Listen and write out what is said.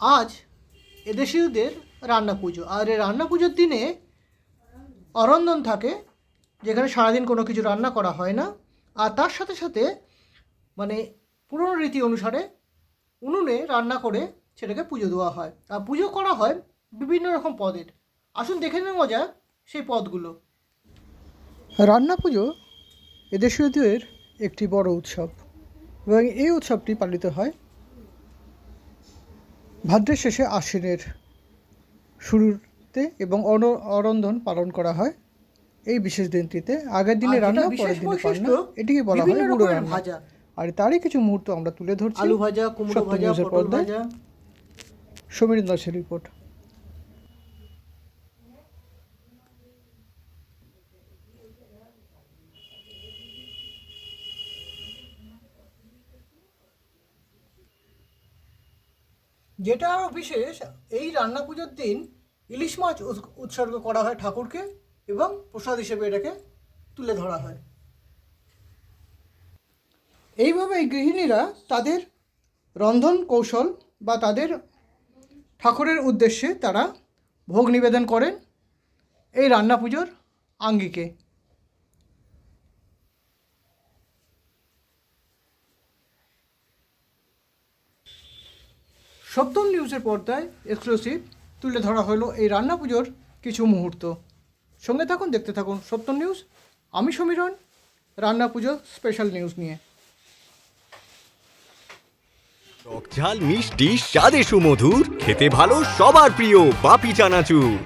আজ এদেশীয়দের রান্না পুজো। আর এই রান্না পুজোর দিনে অরন্ধন থাকে, যেখানে সারাদিন কোনো কিছু রান্না করা হয় না। আর তার সাথে সাথে মানে পুরনো রীতি অনুসারে উনুনে রান্না করে সেটাকে পুজো দেওয়া হয়। আর পুজো করা হয় বিভিন্ন রকম পদের। আসুন দেখে নেওয়া যাক সেই পদগুলো। রান্না পুজো এদেশীয়দের একটি বড় উৎসব এবং এই উৎসবটি পালিত হয় ভাদ্রের শেষে আশ্বিনের শুরুতে এবং অর- অরন্ধন পালন করা হয়। এই বিশেষ দিনটিতে। আগের দিনে রান্না পরের দিনে পান্না এটিকে বলা হয় গুঁড়ো রান্না। আর তারই কিছু মুহূর্ত আমরা তুলে ধরছি। আলু ভাজা কুমড়ো ভাজা পটল ভাজা। সমীরেন্দ্র দাসের রিপোর্ট। যেটা আরও বিশেষ, এই রান্না পুজোর দিন ইলিশ মাছ উৎস- উৎসর্গ করা হয় ঠাকুরকে এবং প্রসাদ হিসেবে এটাকে তুলে ধরা হয়। এইভাবে এই গৃহিণীরা তাদের রন্ধন কৌশল বা তাদের ঠাকুরের উদ্দেশ্যে তারা ভোগ নিবেদন করেন এই রান্না পুজোর আঙ্গিকে। সপ্তম নিউজের পর্দায় এক্সক্লুসিভ তুলে ধরা হলো এই রান্না পুজোর কিছু মুহূর্ত। সঙ্গে থাকুন, দেখতে থাকুন সপ্তম নিউজ। আমি সমীরণ, রান্না পুজো স্পেশাল নিউজ নিয়ে। ঝাল, মিষ্টি, স্বাদে সুমধুর, খেতে ভালো, সবার প্রিয় বাপি চানাচুর।